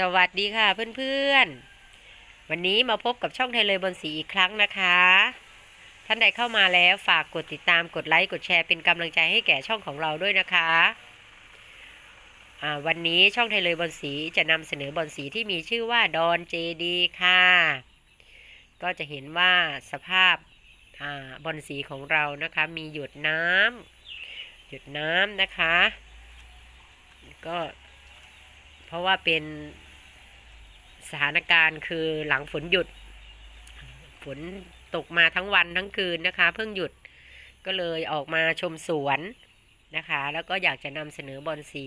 สวัสดีค่ะเพื่อนๆ วันนี้มาพบกับช่องไทยเลยบนสีอีกครั้งนะคะ ท่านใดเข้ามาแล้วฝากกดติดตามกดไลค์กดแชร์เป็นกำลังใจให้แก่ช่องของเราด้วยนะคะวันนี้ช่องไทยเลยบนสีจะนำเสนอบอนสีที่มีชื่อว่าดอนเจดีค่ะ ก็จะเห็นว่าสภาพอ่าบอนสีของเรานะคะ มีหยดน้ำหยดน้ำนะคะ ก็เพราะว่าเป็น สถานการณ์คือหลังฝนหยุด ฝนตกมาทั้งวันทั้งคืนนะคะ เพิ่งหยุดก็เลยออกมาชมสวนนะคะ แล้วก็อยากจะนำเสนอบอลสี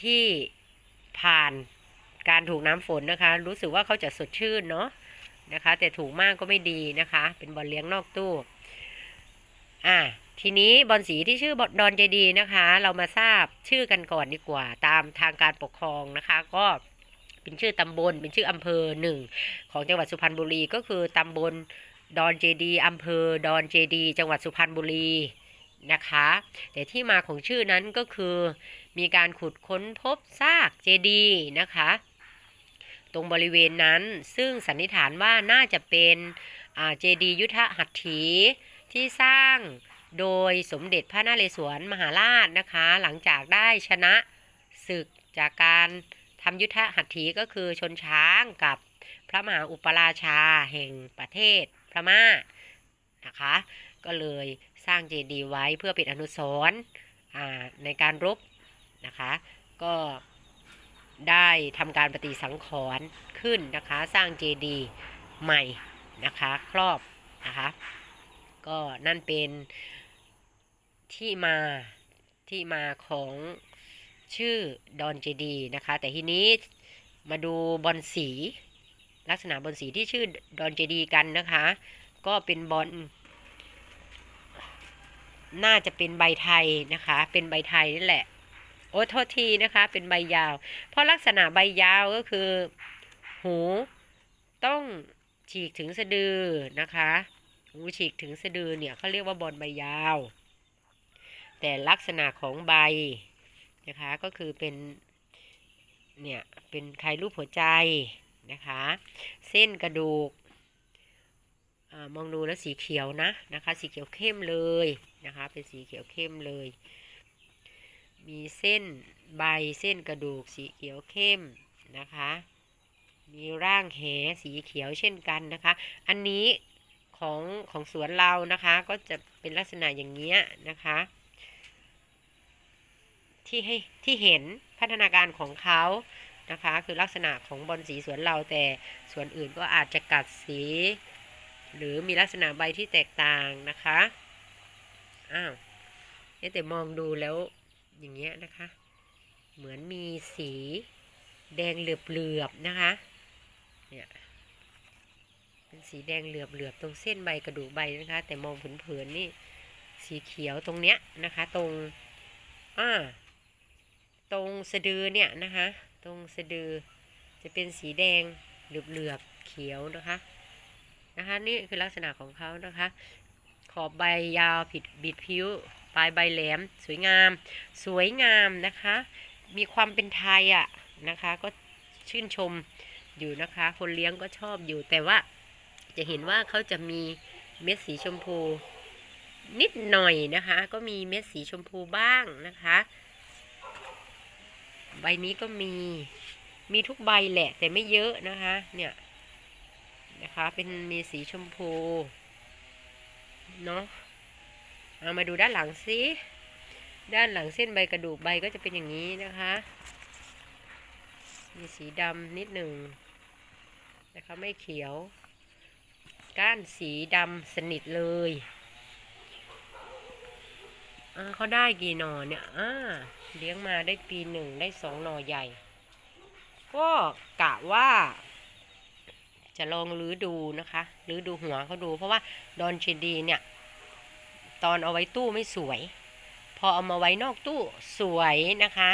ที่ผ่านการถูกน้ำฝนนะคะ รู้สึกว่าเขาจะสดชื่นเนาะนะคะ แต่ถูกมากก็ไม่ดีนะคะ เป็นบอลเลี้ยงนอกตู้ อ่า ทีนี้บอลสีที่ชื่อบดอนเจดีนะคะ เรามาทราบชื่อกันก่อนดีกว่า ตามทางการปกครองนะคะ ก็เป็นชื่อตำบล เป็นชื่ออำเภอหนึ่งของจังหวัดสุพรรณบุรีก็คือตำบลดอนเจดีอำเภอดอนเจดีจังหวัดสุพรรณบุรีนะคะ แต่ที่มาของชื่อนั้นก็คือมีการขุดค้นพบซากเจดีนะคะ ตรงบริเวณนั้นซึ่งสันนิษฐานว่าน่าจะเป็นเจดียุทธหัตถีที่สร้าง โดยสมเด็จพระนเรศวรมหาราชนะคะ หลังจากได้ชนะศึกจากการทำยุทธหัตถีก็คือชนช้างกับพระมหาอุปราชาแห่งประเทศพม่านะคะ ก็เลยสร้างเจดีย์ไว้เพื่อเป็นอนุสรณ์ในการรบนะคะ ก็ได้ทำการปฏิสังขรณ์ขึ้นนะคะ สร้างเจดีย์ใหม่นะคะ ครอบนะคะ ก็นั่นเป็น ที่มาที่มาของชื่อดอนเจดีนะคะ แต่ทีนี้มาดูบอลสี ลักษณะบอลสีที่ชื่อดอนเจดีกันนะคะ ก็เป็นบอลน่าจะเป็นใบไทยนะคะ เป็นใบไทยนี่แหละ โอ้โทษทีนะคะ เป็นใบยาว เพราะลักษณะใบยาวก็คือ หูต้องฉีกถึงสะดือนะคะ หูฉีกถึงสะดือเนี่ยเขาเรียกว่าบอลใบยาว แต่ลักษณะของใบนะคะก็คือเป็นเนี่ยเป็นไข่รูปหัวใจนะคะเส้นกระดูกอมองดูแล้วสีเขียวนะนะคะสีเขียวเข้มเลยนะคะเป็นสีเขียวเข้มเลย มีเส้นใบเส้นกระดูกสีเขียวเข้มนะคะมีร่างแหสีเขียวเช่นกันนะคะ อันนี้ของของสวนเรานะคะก็จะเป็นลักษณะอย่างเงี้ยนะคะ ที่ให้ที่เห็นพัฒนาการของเขานะคะ คือลักษณะของบอลสีสวนเราแต่สวนอื่นก็อาจจะกัดสี หรือมีลักษณะใบที่แตกต่างนะคะอ้าวแต่มองดูแล้วอย่างเงี้ยนะคะ เหมือนมีสีแดงเหลือบๆนะคะเนี่ยเป็นสีแดงเหลือบๆตรงเส้นใบกระดูกใบนะคะ แต่มองเผินๆนี่สีเขียวตรงเนี้ยนะคะ ตรงอ่า ตรงสะดือเนี่ยนะคะ ตรงสะดือจะเป็นสีแดงเหลือบๆเขียวนะคะนะคะนี่คือลักษณะของเขานะคะ ขอบใบยาวผิดบิดผิวปลายใบแหลมสวยงาม สวยงามนะคะ มีความเป็นไทยอะ่ะนะคะ ก็ชื่นชมอยู่นะคะ คนเลี้ยงก็ชอบอยู่แต่ว่าจะเห็นว่าเขาจะมีเม็ดสีชมพู นิดหน่อยนะคะ ก็มีเม็ดสีชมพูบ้างนะคะ ใบนี้ก็มี มีทุกใบแหละ แต่ไม่เยอะนะคะ เนี่ยนะคะ เป็นมีสีชมพู เนาะเอามาดูด้านหลังสิ ด้านหลังเส้นใบกระดูกใบก็จะเป็นอย่างนี้นะคะ มีสีดำนิดหนึ่งนะคะไม่เขียว ก้านสีดำสนิทเลยเขาได้กี่หน่อเนี่ยอ่า เลี้ยงมาได้ปีหนึ่งได้สองหน่อใหญ่ ก็กะว่า จะลองรื้อดูนะคะรื้อดูหัวเขาดู เพราะว่าดอนเชดีเนี่ย ตอนเอาไว้ตู้ไม่สวย พอเอามาไว้นอกตู้สวยนะคะ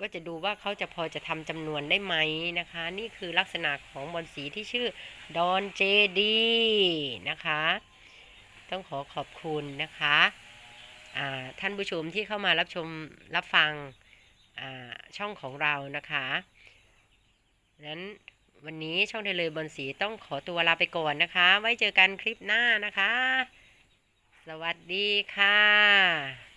ก็จะดูว่าเขาจะพอจะทำจำนวนได้ไหมนะคะ นี่คือลักษณะของบอลสีที่ชื่อดอนเจดีนะคะ ต้องขอขอบคุณนะคะ ท่านผู้ชมที่เข้ามารับชมรับฟังช่องของเรานะคะนั้นวันนี้ช่องเทเลยบนสีต้องขอตัวลาไปก่อนนะคะ ไว้เจอกันคลิปหน้านะคะ สวัสดีค่ะ